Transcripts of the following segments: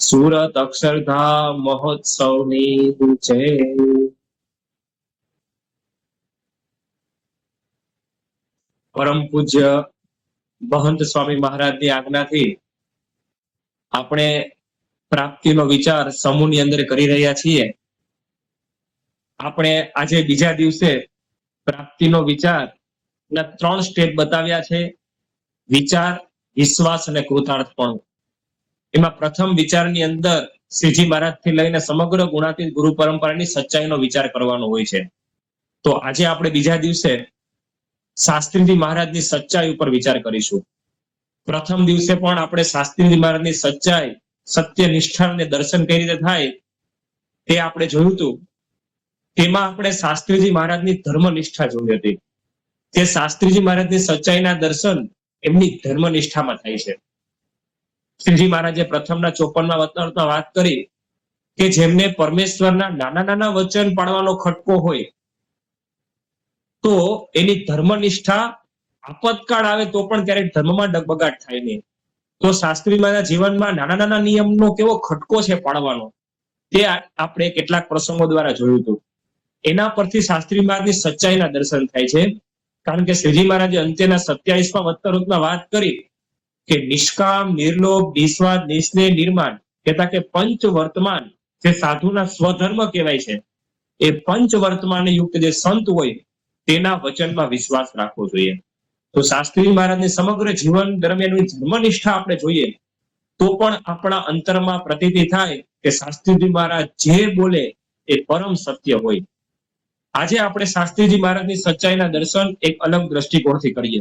સુરત અક્ષરધામ મહોત્સવની જય પરમ પૂજ્ય મહંત સ્વામી મહારાજની આજ્ઞાથી આપણે પ્રાપ્તિનો વિચાર સમૂહની અંદર કરી રહ્યા છીએ. આપણે આજે બીજા દિવસે પ્રાપ્તિનો વિચાર ના ત્રણ સ્ટેપ બતાવ્યા છે. વિચાર, વિશ્વાસ અને કૃતાર્થપણું એમાં પ્રથમ વિચારની અંદર શ્રીજી મહારાજથી લઈને સમગ્ર ગુણાતીત ગુરુ પરંપરાની સચ્ચાઈનો વિચાર કરવાનો હોય છે. તો આજે આપણે બીજા દિવસે શાસ્ત્રીજી મહારાજની સચ્ચાઈ ઉપર વિચાર કરીશું. પ્રથમ દિવસે પણ આપણે શાસ્ત્રીજી મહારાજની સચ્ચાઈ સત્ય નિષ્ઠા અને દર્શન કઈ રીતે થાય તે આપણે જોયું હતું. તેમાં આપણે શાસ્ત્રીજી મહારાજની ધર્મ નિષ્ઠા જોઈ હતી. તે શાસ્ત્રીજી મહારાજની સચ્ચાઈના દર્શન એમની ધર્મ નિષ્ઠામાં થાય છે. શ્રીજી મહારાજે પ્રથમના ચોપનમાં વતનમાં વાત કરી કે જેમને પરમેશ્વરના નાના નાના વચન પાડવાનો ખટકો હોય, તો એની ધર્મનિષ્ઠા આપતકાળ આવે તો પણ ક્યારેક ધર્મમાં ડગબગાટ થાય નહીં. તો શાસ્ત્રી મારા જીવનમાં નાના નાના નિયમનો કેવો ખટકો છે પાડવાનો, તે આપણે કેટલાક પ્રસંગો દ્વારા જોયું હતું. એના પરથી શાસ્ત્રી મહારાજની સચ્ચાઈના દર્શન થાય છે. કારણ કે શ્રીજી મહારાજે અંત્યના સત્યાવીસમાં વત્તરોતમાં વાત કરી કે નિષ્કામ, નિર્લોભ નિસ્વાદ નિસ્નેહ, નિર્માણ કહેતા કે પંચ વર્તમાન જે સાધુના સ્વધર્મ કહેવાય છે, એ પંચ વર્તમાન યુક્ત જે સંત હોય તેના વચનમાં વિશ્વાસ રાખવો જોઈએ. તો શાસ્ત્રી મહારાજની સમગ્ર જીવન દરમિયાન ધર્મનિષ્ઠા આપણે જોઈએ, તો પણ આપણા અંતરમાં પ્રતીતિ થાય કે શાસ્ત્રીજી મહારાજ જે બોલે એ પરમ સત્ય હોય. આજે આપણે શાસ્ત્રીજી મહારાજની સચ્ચાઈના દર્શન એક અલગ દ્રષ્ટિકોણથી કરીએ.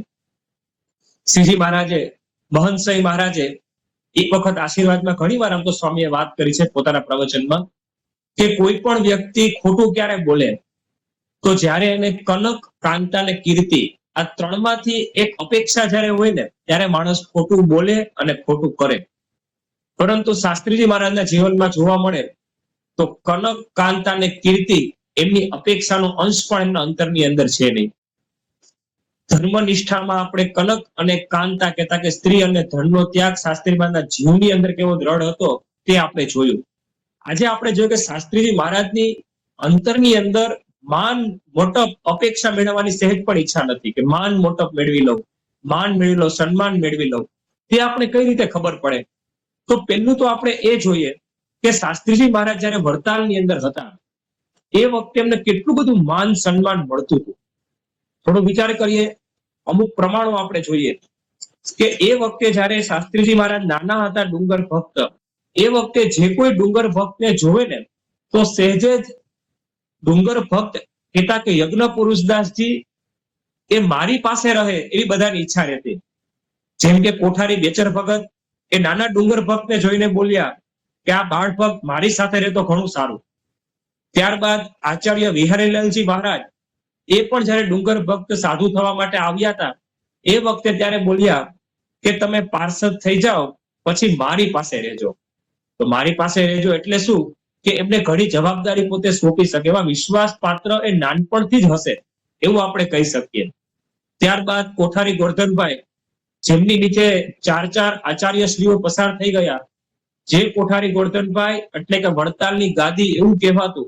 શ્રીજી મહારાજે મહંતસાઈ મહારાજે એક વખત આશીર્વાદમાં ઘણી વાર આમ તો સ્વામીએ વાત કરી છે પોતાના પ્રવચનમાં કે કોઈ પણ વ્યક્તિ ખોટું ક્યારે બોલે, તો જ્યારે એને કનક કાંતા અને કીર્તિ આ ત્રણમાંથી એક અપેક્ષા જ્યારે હોય ને, ત્યારે માણસ ખોટું બોલે અને ખોટું કરે. પરંતુ શાસ્ત્રીજી મહારાજના જીવનમાં જોવા મળે, તો કનક કાંતા અને કીર્તિ એમની અપેક્ષાનો અંશ પણ એમના અંતરની અંદર છે નહીં. ધર્મ નિષ્ઠામાં આપણે કનક અને કાંતા કહેતા કે સ્ત્રી અને ધનનો ત્યાગ શાસ્ત્રી મહારાજના જીવની અંદર કેવો દ્રઢ હતો તે આપણે જોયું. આજે આપણે જોયું કે શાસ્ત્રીજી મહારાજની અંતરની અંદર માન મોટપ અપેક્ષા મેળવવાની સહેજ પણ ઈચ્છા નથી કે માન મોટપ મેળવી લઉં, માન મેળવી લઉં, સન્માન મેળવી લઉં. તે આપણે કઈ રીતે ખબર પડે? તો પહેલું તો આપણે એ જોઈએ કે શાસ્ત્રીજી મહારાજ જયારે વડતાલની અંદર હતા, એ વખતે એમને કેટલું બધું માન સન્માન મળતું હતું. થોડો વિચાર કરીએ અમુક પ્રમાણો આપણે જોઈએ કે એ વખતે જયારે શાસ્ત્રીજી મહારાજ નાના હતા ડુંગર ભક્ત, એ વખતે જે કોઈ ડુંગર ભક્તને જોવે ને, તો સહેજે જ ડુંગર ભક્ત કહેતા કે યજ્ઞ પુરુષદાસજી એ મારી પાસે રહે એવી બધાની ઈચ્છા રહેતી. જેમ કે કોઠારી બેચર ભગત એ નાના ડુંગર ભક્તને જોઈને બોલ્યા કે આ બાળ ભક્ત મારી સાથે રહેતો ઘણું સારું. ત્યારબાદ આચાર્ય વિહારીલાલજી મહારાજ એ પણ જયારે ડુંગર ભક્ત સાધુ થવા માટે આવ્યા હતા, એ વખતે ત્યારે બોલ્યા કે તમે પાર્ષદ થઈ જાઓ, પછી મારી પાસે રહેજો. તો મારી પાસે રહેજો એટલે શું? કે એમને ઘણી જવાબદારી પોતે સોંપી શકે, એવા વિશ્વાસ પાત્ર એ નાનપણથી જ હશે, એવું આપણે કહી શકીએ. ત્યારબાદ કોઠારી ગોરધનભાઈ, જેમની નીચે ચાર ચાર આચાર્ય શ્રીઓ પસાર થઈ ગયા, જે કોઠારી ગોરધનભાઈ એટલે કે વડતાલની ગાદી એવું કહેવાતું,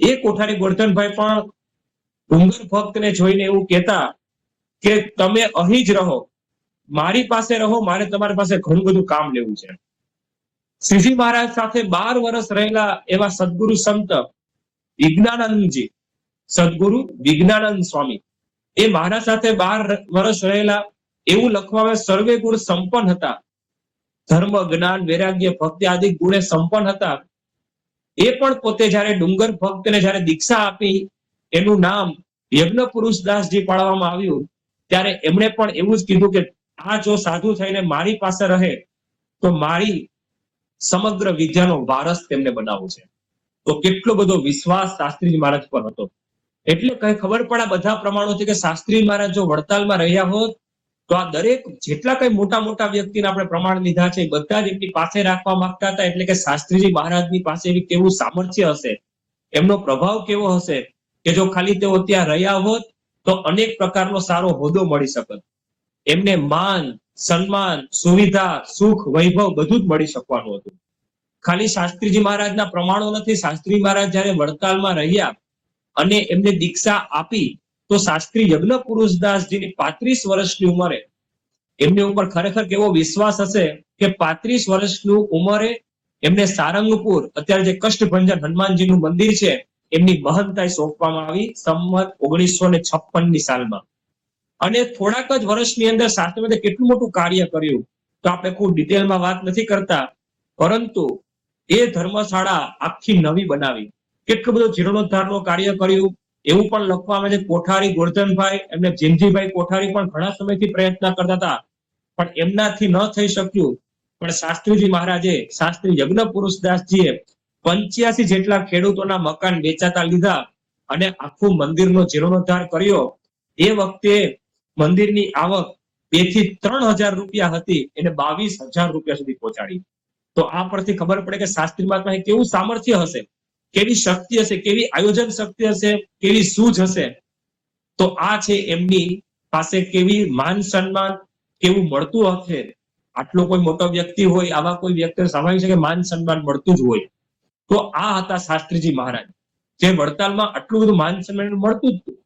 એ કોઠારી ગોરધનભાઈ પણ ડુંગર ભક્તને જોઈને એવું કહેતા કે તમે અહીં જ રહો, મારી પાસે રહો, મારે તમારી પાસે ઘણું બધું કામ લેવું છે. શ્રીજી મહારાજ સાથે બાર વર્ષ રહેલા એવા સદગુરુ સંત વિજ્ઞાનંદજી, સદગુરુ વિજ્ઞાનંદ સ્વામી, એ મહારાજ સાથે બાર વર્ષ રહેલા એવું લખવામાં સર્વે ગુણ સંપન્ન હતા. ધર્મ, જ્ઞાન, વૈરાગ્ય, ભક્તિ આદિ ગુણે સંપન્ન હતા. એ પણ પોતે જયારે ડુંગર ભક્તને જયારે દીક્ષા આપી એનું નામ યજ્ઞ પુરુષ પાડવામાં આવ્યું. ત્યારે એમણે પણ એવું જ કીધું કે આ જો સાધુ થઈને મારી પાસે રહે, તો મારી સમગ્ર વિદ્યાનો વારસ તેમને બનાવવો છે. તો કેટલો બધો વિશ્વાસ શાસ્ત્રીજી મહારાજ પર હતો. એટલે કઈ ખબર આ બધા છે કે શાસ્ત્રી મહારાજ જો વડતાલમાં રહ્યા હોત, તો આ દરેક જેટલા કઈ મોટા મોટા વ્યક્તિને આપણે પ્રમાણ લીધા છે બધા જ એમની પાસે રાખવા માંગતા હતા, એટલે કે શાસ્ત્રીજી મહારાજની પાસે એવી કેવું સામર્થ્ય હશે? એમનો પ્રભાવ કેવો હશે? કે જો ખાલી તેઓ ત્યાં રહ્યા હોત, તો અનેક પ્રકારનો સારો હોદ્દો મળી શકત. એમને માન, સન્માન, સુવિધા, સુખ, વૈભવ બધું જ મળી શકવાનું હતું. ખાલી શાસ્ત્રીજી મહારાજના પ્રમાણો નથી. શાસ્ત્રી મહારાજ જયારે વડતાલમાં રહ્યા અને એમને દીક્ષા આપી, તો શાસ્ત્રી યજ્ઞ પુરુષદાસજીની પાંત્રીસ વર્ષની ઉંમરે, એમની ઉપર ખરેખર કેવો વિશ્વાસ હશે કે પાંત્રીસ વર્ષની ઉંમરે એમને સારંગપુર, અત્યારે જે કષ્ટભંજન હનુમાનજીનું મંદિર છે એમની મહંતાઈ સોંપવામાં આવી સંમત ઓગણીસો ને છપ્પનની સાલમાં. અને થોડાક જ વર્ષની અંદર શાસ્ત્રવેદે કેટલું મોટું કાર્ય કર્યું તો આપણે ખૂબ ડિટેલમાં વાત નથી કરતા, પરંતુ એ ધર્મશાળા આખી નવી બનાવી. કેટલું બધું જીર્ણોદ્ધારનું કાર્ય કર્યું, એવું પણ લખવામાં આવે કોઠારી ગોરધનભાઈ એમને જીમજીભાઈ કોઠારી પણ ઘણા સમયથી પ્રયત્ન કરતા હતા, પણ એમનાથી ન થઈ શક્યું. પણ શાસ્ત્રીજી મહારાજે શાસ્ત્રી યજ્ઞ પુરુષદાસજીએ પંચ્યાસી જેટલા ખેડૂતોના મકાન વેચાતા લીધા અને આખું મંદિરનો જીર્ણોદ્ધાર કર્યો. એ વખતે મંદિરની આવક બેથી ત્રણ હજાર રૂપિયા હતી, એને બાવીસ હજાર રૂપિયા સુધી પહોંચાડી. તો આ પરથી ખબર પડે કે શાસ્ત્રી મહાત્મા કેવું સામર્થ્ય હશે? કેવી શક્તિ હશે? કેવી આયોજન શક્તિ હશે? કેવી સૂઝ હશે? તો આ છે એમની પાસે કેવી માન સન્માન, કેવું મળતું હશે? આટલો કોઈ મોટો વ્યક્તિ હોય, આવા કોઈ વ્યક્તિ સ્વાભાવિક છે કે માન સન્માન મળતું જ હોય. તો આ હતા શાસ્ત્રીજી મહારાજ. જે વડતાલમાં આટલું બધું માન સન્માન મળતું હતું.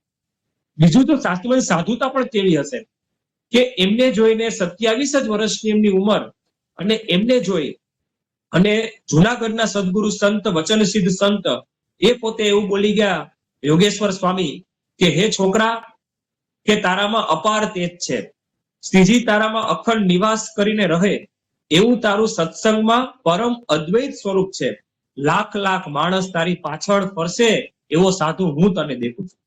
બીજું તો શાસ્ત્રીમાં સાધુતા પણ કેવી હશે? કે એમને જોઈને સત્યાવીસ જ વર્ષની એમની ઉંમર અને એમને જોઈ અને જુનાગઢના સદગુરુ સંત વચન સિદ્ધ સંત એ પોતે એવું બોલી ગયા, યોગેશ્વર સ્વામી, કે હે છોકરા, કે તારામાં અપાર તેજ છે. શ્રીજી તારામાં અખંડ નિવાસ કરીને રહે. એવું તારું સત્સંગમાં પરમ અદ્વૈત સ્વરૂપ છે. લાખ લાખ માણસ તારી પાછળ ફરશે એવો સાધુ હું તને દેખું છું.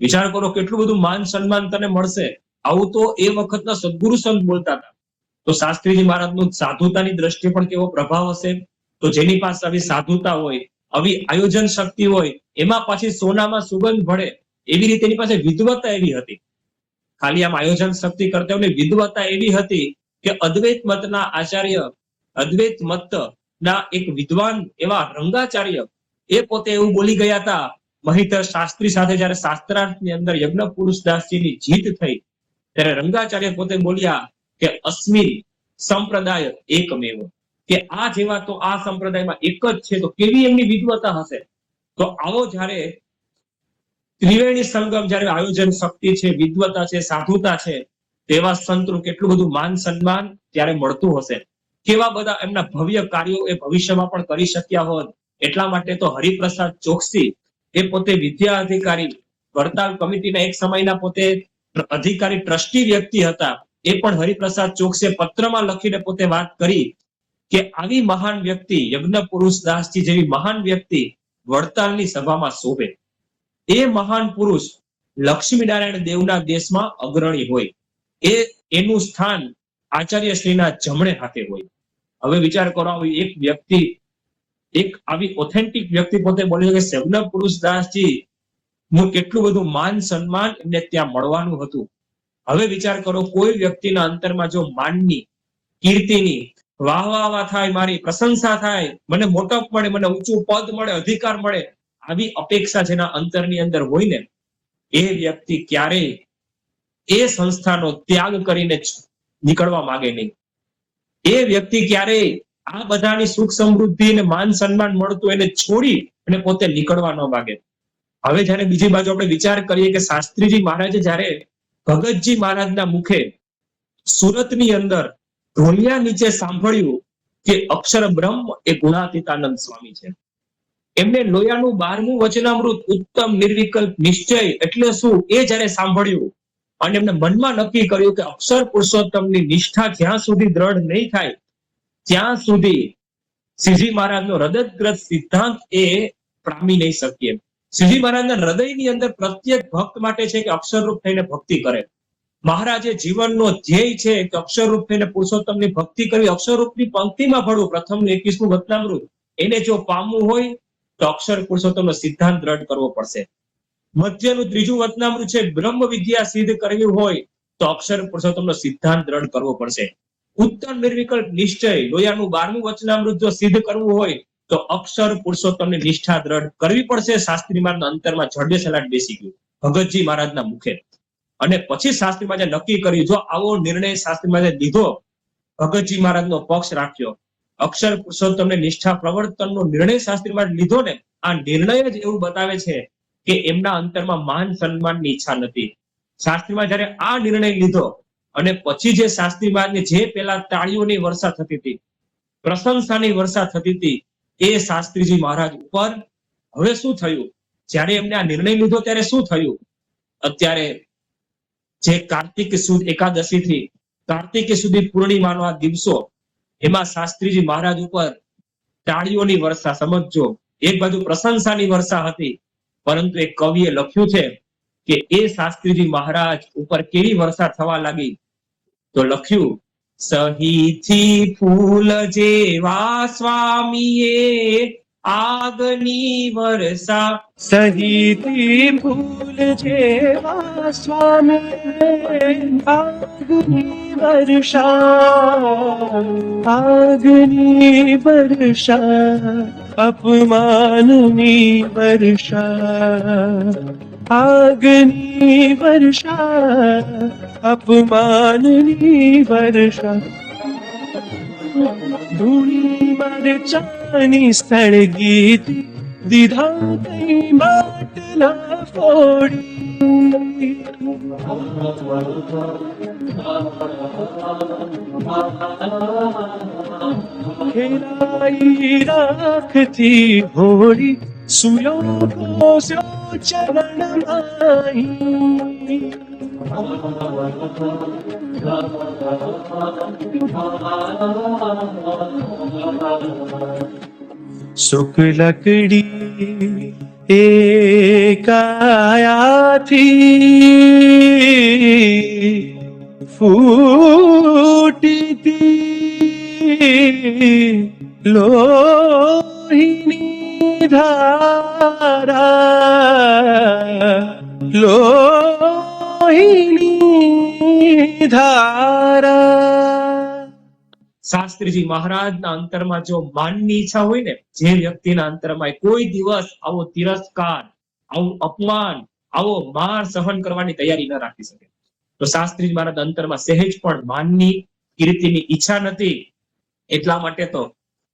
વિચાર કરો કેટલું બધું માન સન્માન તને મળશે. આવું તો એ વખતના સદગુરુ સંત બોલતા હતા. તો શાસ્ત્રીજી મહારાજનું સાધુતાની દ્રષ્ટિએ પણ કેવો પ્રભાવ હશે? તો જેની પાસે આવી સાધુતા હોય, આવી આયોજન શક્તિ હોય, એમાં પાછી સોનામાં સુગંધ ભળે એવી રીતે એની પાસે વિદ્વતા એવી હતી. ખાલી આમ આયોજન શક્તિ કરતા હોય એવી હતી કે અદ્વૈત મતના આચાર્ય, અદ્વૈત મત ના, એક વિદ્વાન એવા રંગાચાર્ય એ પોતે એવું બોલી ગયા હતા, મહિતર શાસ્ત્રી સાથે જયારે શાસ્ત્રાર્થની અંદર યજ્ઞ પુરુષદાસજીની જીત થઈ, ત્યારે રંગાચાર્ય પોતે બોલ્યા કે, અસ્મિન સંપ્રદાય એકમેવ. કે આ જેવા તો આ સંપ્રદાયમાં એક જ છે, તો કેવી એમની વિદ્વતા હશે? તો આવો જ્યારે ત્રિવેણી સંગમ જ્યારે આયોજન શક્તિ છે, વિદ્વતા છે, સાધુતા છે, તેવા સંતનું કેટલું બધું માન સન્માન ત્યારે મળતું હશે. કેવા બધા એમના ભવ્ય કાર્યો એ ભવિષ્યમાં પણ કરી શક્યા હોત, એટલા માટે તો હરિપ્રસાદ ચોકસી એ પોતે વિદ્યા અધિકારી, વડતાલ કમિટીના એક સમયના પોતે અધિકારી ટ્રસ્ટી વ્યક્તિ હતા. એ પણ હરિપ્રસાદ ચોકસે પત્રમાં લખીને પોતે વાત કરી કે આવી મહાન વ્યક્તિ, યજ્ઞ પુરુષ દાસજી જેવી મહાન વ્યક્તિ વડતાલની સભામાં શોભે. એ મહાન પુરુષ લક્ષ્મીનારાયણ દેવના દેશમાં અગ્રણી હોય. એ એનું સ્થાન આચાર્ય શ્રીના જમણે હાથે હોય. હવે વિચાર કરો આવી એક વ્યક્તિ, એક આવી ઓથેન્ટિક વ્યક્તિ પોતે બોલી શકે કે યજ્ઞ પુરુષ દાસજી નું કેટલું બધું માન સન્માન એમને ત્યાં મળવાનું હતું. હવે વિચાર કરો, કોઈ વ્યક્તિના અંતરમાં જો માનની, કીર્તિની, વાહ વાહ વાહ થાય, મારી પ્રશંસા થાય, મને મોટપ મળે, મને ઊંચું પદ મળે, અધિકાર મળે, આવી અપેક્ષા જેના અંતરની અંદર હોય ને, એ વ્યક્તિ ક્યારેય એ સંસ્થાનો ત્યાગ કરીને નીકળવા માંગે નહીં. એ વ્યક્તિ ક્યારેય આ બધાની સુખ સમૃદ્ધિ અને માન સન્માન મળતું એને છોડી અને પોતે નીકળવા ન માગે. હવે જ્યારે બીજી બાજુ આપણે વિચાર કરીએ કે શાસ્ત્રીજી મહારાજે જયારે ભગતજી મહારાજના મુખે સુરતની અંદર ઢોલિયા નીચે સાંભળ્યું કે અક્ષર બ્રહ્મ એ ગુણાતીતાનંદ સ્વામી છે. એમને લોયાનું બારમું વચનામૃત ઉત્તમ, નિર્વિકલ્પ, નિશ્ચય એટલે શું એ જયારે સાંભળ્યું અને એમને મનમાં નક્કી કર્યું કે અક્ષર પુરુષોત્તમની નિષ્ઠા જ્યાં સુધી દ્રઢ નહીં થાય, ત્યાં સુધી શ્રીજી મહારાજનો હૃદયગ્રત સિદ્ધાંત એ પામી નહીં શકીએ. શ્રીજી મહારાજના હૃદયની અંદર પ્રત્યેક ભક્ત માટે છે કે અક્ષરરૂપ થઈને ભક્તિ કરે. મહારાજે જીવનનો ધ્યેય છે કે અક્ષરરૂપ થઈને પુરુષોત્તમની ભક્તિ કરવી. અક્ષરરૂપની પંક્તિમાં ભળવું. પ્રથમ એકવીસમું વતનામૃત એને જો પામવું હોય, તો અક્ષર પુરુષોત્તમનો સિદ્ધાંત દ્રઢ કરવો પડશે. મધ્યનું ત્રીજું વચનામૃત છે બ્રહ્મ વિદ્યા સિદ્ધ કરવી હોય, તો અક્ષર પુરુષોત્તમનો સિદ્ધાંત દ્રઢ કરવો પડશે. ઉત્તર નિર્વિકલ્પ નિશ્ચય, લોયાનું બારમું વચનામૃત જો સિદ્ધ કરવું હોય, તો અક્ષર પુરુષોત્તમની નિષ્ઠા દ્રઢ કરવી પડશે. શાસ્ત્રી મારના અંતરમાં જડબે સલાટ બેસી ગયું. ભગતજી મહારાજના મુખે અને પછી શાસ્ત્રી મહારાજે નક્કી કર્યું, જો આવો નિર્ણય શાસ્ત્રી મહારાજે લીધો, ભગતજી મહારાજનો પક્ષ રાખ્યો. અક્ષર પુરુષોત્તમને નિષ્ઠા પ્રવર્તનનો નિર્ણય શાસ્ત્રી મહારાજ લીધો ને, આ નિર્ણય જ એવું બતાવે છે કે એમના અંતરમાં માન સન્માનની ઈચ્છા નથી. શાસ્ત્રીમાં જયારે આ નિર્ણય લીધો અને પછી જે શાસ્ત્રી જે પેલા તાળીઓની વર્ષા થતી હતી, પ્રશંસાની વર્ષા થતી હતી, એ શાસ્ત્રીજી મહારાજ ઉપર હવે શું થયું? જ્યારે એમને આ નિર્ણય લીધો ત્યારે શું થયું? અત્યારે જે કાર્તિક સુદ એકાદશી થી કાર્તિક સુધી પૂર્ણિમાનો આ દિવસો, એમાં શાસ્ત્રીજી મહારાજ ઉપર તાળીઓની વર્ષા, સમજજો, એક બાજુ પ્રશંસાની વર્ષા હતી પરંતુ એક કવિએ લખ્યું છે કે એ શાસ્ત્રીજી મહારાજ ઉપર કેવી વર્ષા થવા લાગી? તો લખ્યું, સહીથી ફૂલ જેવા સ્વામીએ આગની વર્ષા સહીથી ફૂલ જેવા સ્વામી આગની વર્ષા આગની વર્ષા. अपमाननी वर्षा। अग्नि वर्षा। अपमाननी वर्षा। धूरचि स्टला पोडी ঘেরাই রাখতি হরি সুলো চরণ लकड़ी একায়াছি ফুটিতি লোহিনী ধারা লোহিনী ধারা શાસ્ત્રીજી મહારાજના અંતરમાં જો માનની ઈચ્છા હોય ને, જે વ્યક્તિના અંતરમાં કોઈ દિવસ આવો તિરસ્કાર, આવું અપમાન, આવો માર સહન કરવાની તૈયારી ન રાખી શકે. તો શાસ્ત્રીજી મહારાજ અંતરમાં સહેજ પણ માનની કીર્તિની ઈચ્છા નથી. એટલા માટે તો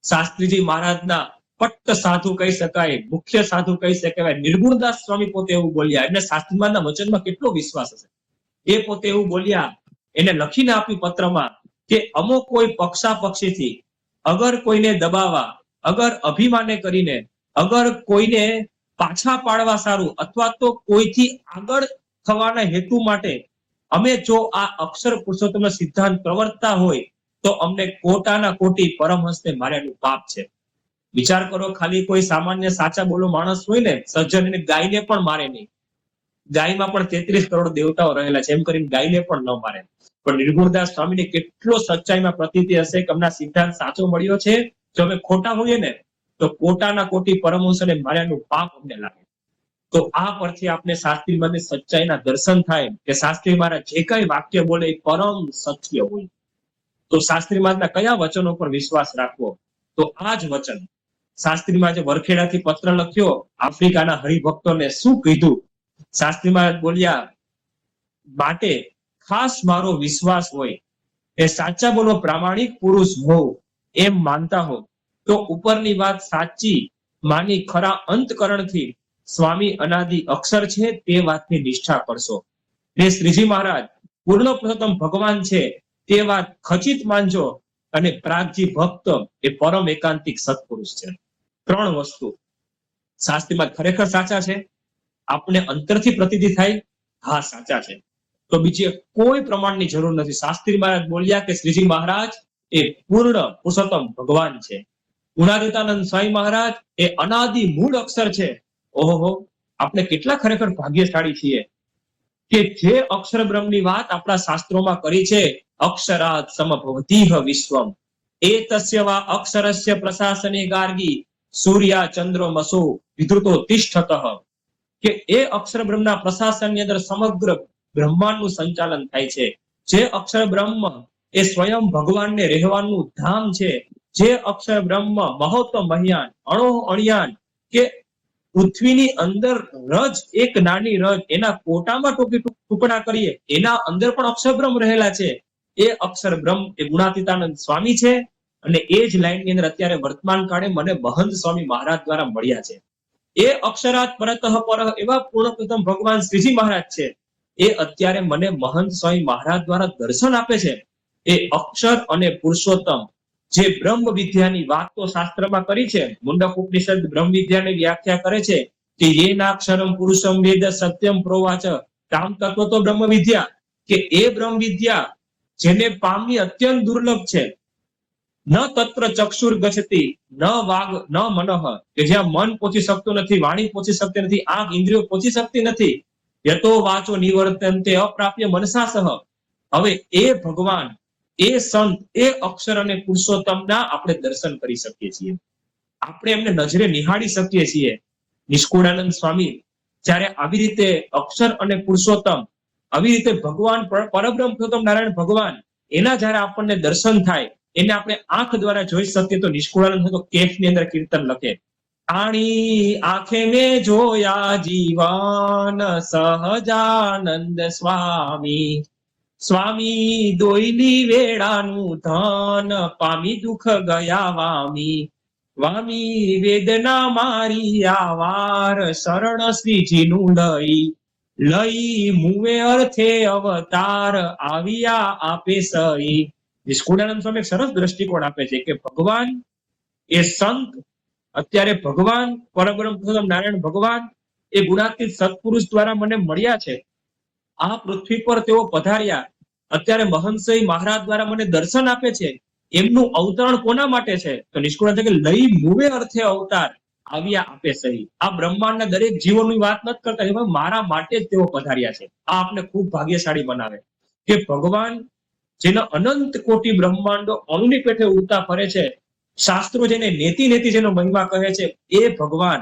શાસ્ત્રીજી મહારાજના પટ્ટ સાધુ કહી શકાય, મુખ્ય સાધુ કહી શકાય નિર્ગુણદાસ સ્વામી પોતે એવું બોલ્યા. એટલે શાસ્ત્રી મહારાજના વચનમાં કેટલો વિશ્વાસ હશે? એ પોતે એવું બોલ્યા, એને લખીને આપ્યું પત્રમાં કે અમુક કોઈ પક્ષા પક્ષીથી અગર કોઈને દબાવવા, અગર અભિમાને કરીને, અગર કોઈને પાછા પાડવા સારું અથવા તો કોઈથી આગળ થવાના હેતુ માટે અમે જો આ અક્ષર પુરુષોત્તમનો સિદ્ધાંત પ્રવર્તતા હોય તો અમને કોટાના કોટી પરમહંસને માર્યાનું પાપ છે. વિચાર કરો, ખાલી કોઈ સામાન્ય સાચા બોલો માણસ હોય ને સજ્જન એને ગાયને પણ મારે નહીં. ગાયમાં પણ તેત્રીસ કરોડ દેવતાઓ રહેલા છે, એમ કરીને ગાયને પણ ન મારે. પણ નિર્ગુણદાસ સ્વામીને કેટલો સચ્ચાઈમાં પ્રતીતિ હશે કે અમના સિદ્ધાંત સાચો મળ્યો છે? જો અમે ખોટા હોઈએ ને, તો કોટાના કોટી પરમહંસને માર્યાનું પાપ અમને લાગે. તો આ પરથી આપણે શાસ્ત્રી મને સચ્ચાઈના દર્શન થાય કે શાસ્ત્રી મારા જે કઈ વાક્ય બોલે એ પરમ સત્ય હોય. તો શાસ્ત્રી મહારાજના કયા વચનો પર વિશ્વાસ રાખવો? તો આ જ વચન. શાસ્ત્રીમાં જે વરખેડાથી પત્ર લખ્યો, આફ્રિકાના હરિભક્તોને શું કીધું? શાસ્ત્રી મહારાજ બોલ્યા માટે ખાસ મારો વિશ્વાસ હોય એ સાચા બોલો પ્રામાણિક પુરુષ હોવ એમ માનતા હો તો ઉપરની વાત સાચી માની ખરા અંતકરણથી સ્વામી અનાદિ અક્ષર છે તે વાતની નિષ્ઠા કરશો. ને શ્રીજી મહારાજ પૂર્ણ પ્રથમ ભગવાન છે તે વાત ખચિત માનજો અને પ્રાગજી ભક્ત એ પરમ એકાંતિક સત્પુરુષ છે. ત્રણ વસ્તુ. શાસ્ત્રીમાં ખરેખર સાચા છે? આપણે અંતરથી પ્રતિધિ થાય? હા, સાચા છે. તો બીજી કોઈ પ્રમાણની જરૂર નથી. શાસ્ત્રી મહારાજ બોલ્યા કે શ્રીજી મહારાજ, એ પૂર્ણ પુરુષોત્તમ ભગવાન છે. ગુણાદિતાનંદ સ્વામી મહારાજ, એ અનાદિ મૂળ અક્ષર છે. ઓહો, આપણે કેટલા ખરેખર ભાગ્યશાળી છીએ કે જે અક્ષર બ્રહ્મની વાત આપણા શાસ્ત્રોમાં કરી છે અક્ષરાત સમભવતીહ વિશ્વમ. એ તસ્ય વા અક્ષરસ્ય પ્રશાસને ગાર્ગી, સૂર્યા ચંદ્ર મસો વિધૃતો તિષ્ઠત. કે એ અક્ષર બ્રહ્મના પ્રશાસનની અંદર સમગ્ર બ્રહ્માંડનું સંચાલન થાય છે. જે અક્ષર બ્રહ્મ એ સ્વયં ભગવાનને રહેવાનું ધામ છે. જે અક્ષર બ્રહ્મ મહોત્તમ મહ્યાન અણો અણિયાન કે પૃથ્વીની અંદર રજ, એક નાની રજ, એના કોટામાં ટોકી ટુક- ટુકડા કરીએ, એના અંદર પણ અક્ષર બ્રહ્મ રહેલા છે. એ અક્ષર બ્રહ્મ એ ગુણાતીતાનંદ સ્વામી છે અને એ જ લાઈનની અંદર અત્યારે વર્તમાન કાળે મને મહંત સ્વામી મહારાજ દ્વારા મળ્યા છે. એ અક્ષરાત પરતઃ પર એવા પૂર્ણપ્રથમ ભગવાન શ્રીજી મહારાજ છે. એ અત્યારે મને મહંત સ્વામી મહારાજ દ્વારા દર્શન આપે છે. એ અક્ષર અને પુરુષોત્તમ જે બ્રહ્મ વિદ્યાની વાત તો શાસ્ત્રમાં કરી છે, મુંડક ઉપનિષદ બ્રહ્મ વિદ્યાની વ્યાખ્યા કરે છે, કે યેનાક્ષરમ પુરુષમ વેદ સત્યમ પ્રોવાચ, કામ તત્વ તો બ્રહ્મ વિદ્યા, કે એ બ્રહ્મ વિદ્યા જેને પામવી અત્યંત દુર્લભ છે. ન તત્ર ચક્ષુર ગચતી ન વાગ, ન મનઃ, કે જ્યાં મન પહોંચી શકતું નથી, વાણી પહોંચી શકતી નથી, આંખ ઇન્દ્રિયો પહોંચી શકતી નથી યતો વાચો નિવર્તન્તે અપ્રાપ્ય મનસા સહ હવે એ ભગવાન, એ સંત, એ અક્ષર અને પુરુષોત્તમના આપણે દર્શન કરી શકીએ છીએ. આપણે એમને નજરે નિહાળી શકીએ છીએ. નિષ્કુળાનંદ સ્વામી જ્યારે આવી રીતે અક્ષર અને પુરુષોત્તમ, આવી રીતે ભગવાન પર- પરબ્રહ્મ પુરુષોત્તમ નારાયણ ભગવાન, એના જ્યારે આપણને દર્શન થાય, એને આપણે આંખ દ્વારા જોઈ શકીએ તો નિષ્કુળાનંદ તો કેફની અંદર કીર્તન લખે. આણી આંખે મેં જોયા જીવન સહજાનંદ સ્વામી. સ્વામી દોયલી વેળાનું ધન પામી દુખ ગયા વામી. વામી વેદના મારી આવાર શરણ શ્રીજીનું લઈ. લઈ મુવે અર્થે અવતાર આવ્યા આપે સહી. નિષ્કુળાનંદ સ્વામી સરસ દ્રષ્ટિકોણ આપે છે કે ભગવાન એ સંત અત્યારે ભગવાન પરબ્રહ્મ પુરુષોત્તમ નારાયણ ભગવાન એ ગુણાતીત સત્પુરુષ દ્વારા મને મળ્યા છે. આ પૃથ્વી પર તેઓ પધાર્યા. અત્યારે મહંસઈ મહારાજ દ્વારા મને દર્શન આપે છે. એમનું અવતરણ કોના માટે છે? તો નિષ્કુળ છે કે લઈ મૂવે અર્થે અવતાર આવ્યા આપે સહી. આ બ્રહ્માંડના દરેક જીવોની વાત નથી કરતા મારા માટે જ તેઓ પધાર્યા છે. આ આપણે ખૂબ ભાગ્યશાળી બનાવે. કે ભગવાન જેના અનંત કોટી બ્રહ્માંડો અણુની પેઠે ઉડતા ફરે છે શાસ્ત્રો જેને નેતિ નેતિ જેનો મહિમા કહે છે, એ ભગવાન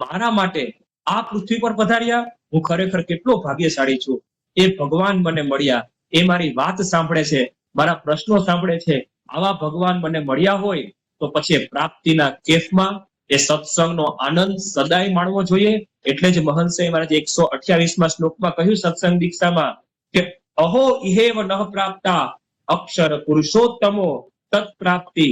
મારા માટે આ પૃથ્વી પર પધાર્યા. હું ખરેખર કેટલો ભાગ્યશાળી છું. એ ભગવાન મને મળ્યા. એ મારી વાત સાંભળે છે, મારા પ્રશ્નો સાંભળે છે. આવા ભગવાન મને મળ્યા હોય તો પછી પ્રાપ્તિના કેફમાં એ સત્સંગનો આનંદ સદાય માણવો જોઈએ. એટલે જ મહંસે મહારાજ એકસો અઠ્યાવીસમાં શ્લોકમાં કહ્યું સત્સંગ દીક્ષામાં કે, અહો ઇહેવ નઃ પ્રાપ્તા અક્ષર પુરુષોત્તમો તત્પ્રાપ્તિ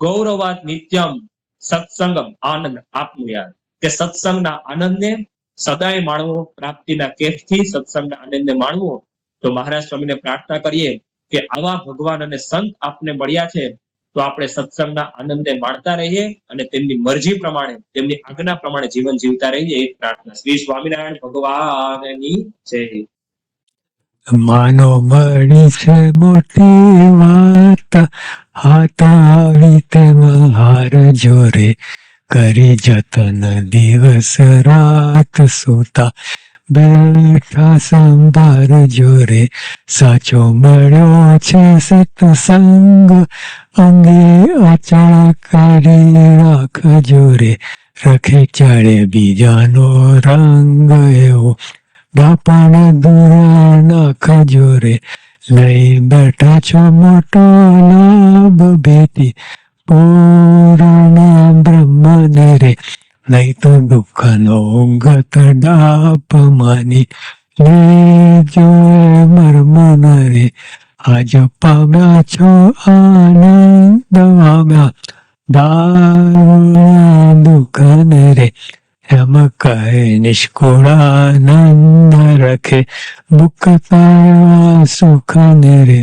ગૌરવાત નિત્યમ સત્સંગમ આનંદ આપનુયાત કે સત્સંગના આનંદને સદાય માણવો પ્રાપ્તિના કેફથી સત્સંગના આનંદને માણવો, તો મહારાજ સ્વામીને પ્રાર્થના કરીએ કે આવા ભગવાન અને સંત આપને મળ્યા છે, તો આપણે સત્સંગના આનંદને માણતા રહીએ અને તેમની મરજી પ્રમાણે, તેમની આજ્ઞા પ્રમાણે જીવન જીવતા રહીએ. એ પ્રાર્થના. શ્રી સ્વામિનારાયણ ભગવાનની જય. માનો મળી છે મોટી વાત હાથ આવી તેમાં હાર જોરે. કરી જતન દિવસ રાત સુતા, બેઠા સંભાર જોરે. સાચો મળ્યો છે સત્સંગ, અંગે અચળ કરી રાખ જોરે. રખે ચડે બીજાનો રંગ એવો બાપાના દુરાના ખજૂરે લઈ બેઠા છો મોટો લાભ ભેટી. પૂર્ણ બ્રહ્મને રે લઈ તો દુઃખનો ગત ડાપ માની. લેજો મર્મન રે આજ પામ્યા છો આનંદ પામ્યા દારૂણા દુઃખન રે એમ કહે નિષ્કુળાનંદ રખે દુઃખ પાયા સુખ ને રે